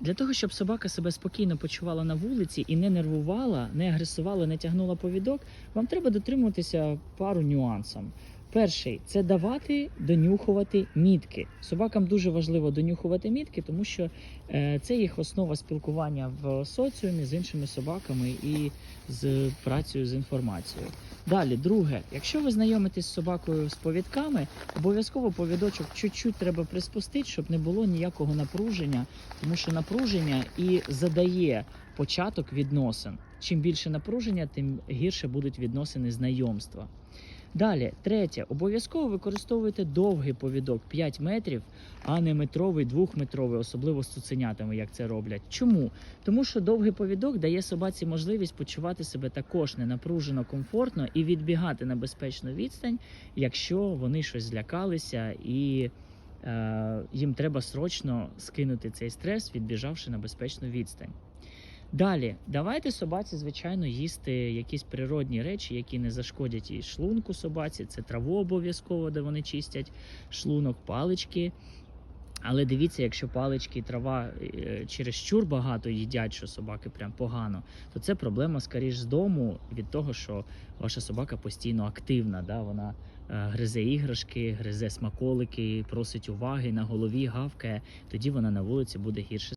Для того, щоб собака себе спокійно почувала на вулиці і не нервувала, не агресувала, не тягнула повідок, вам треба дотримуватися пару нюансів. Перший це давати донюхувати мітки. Собакам дуже важливо донюхувати мітки, тому що е, це їх основа спілкування в соціумі з іншими собаками і з працею з інформацією. Далі, друге, якщо ви знайомитесь з собакою з повідками, обов'язково повідочок чуть-чуть треба приспустити, щоб не було ніякого напруження, тому що напруження і задає початок відносин. Чим більше напруження, тим гірше будуть відносини знайомства. Далі, третє, обов'язково використовуйте довгий повідок 5 метрів, а не метровий, двохметровий, особливо з цуценятами, як це роблять. Чому? Тому що довгий повідок дає собаці можливість почувати себе також ненапружено, комфортно і відбігати на безпечну відстань, якщо вони щось злякалися і е, їм треба срочно скинути цей стрес, відбіжавши на безпечну відстань. Далі, давайте собаці, звичайно, їсти якісь природні речі, які не зашкодять і шлунку собаці. Це траву обов'язково, де вони чистять шлунок, палички. Але дивіться, якщо палички і трава е, через чур багато їдять, що собаки прям погано, то це проблема скоріш з дому від того, що ваша собака постійно активна. Да? Вона е, гризе іграшки, гризе смаколики, просить уваги на голові, гавкає. Тоді вона на вулиці буде гірше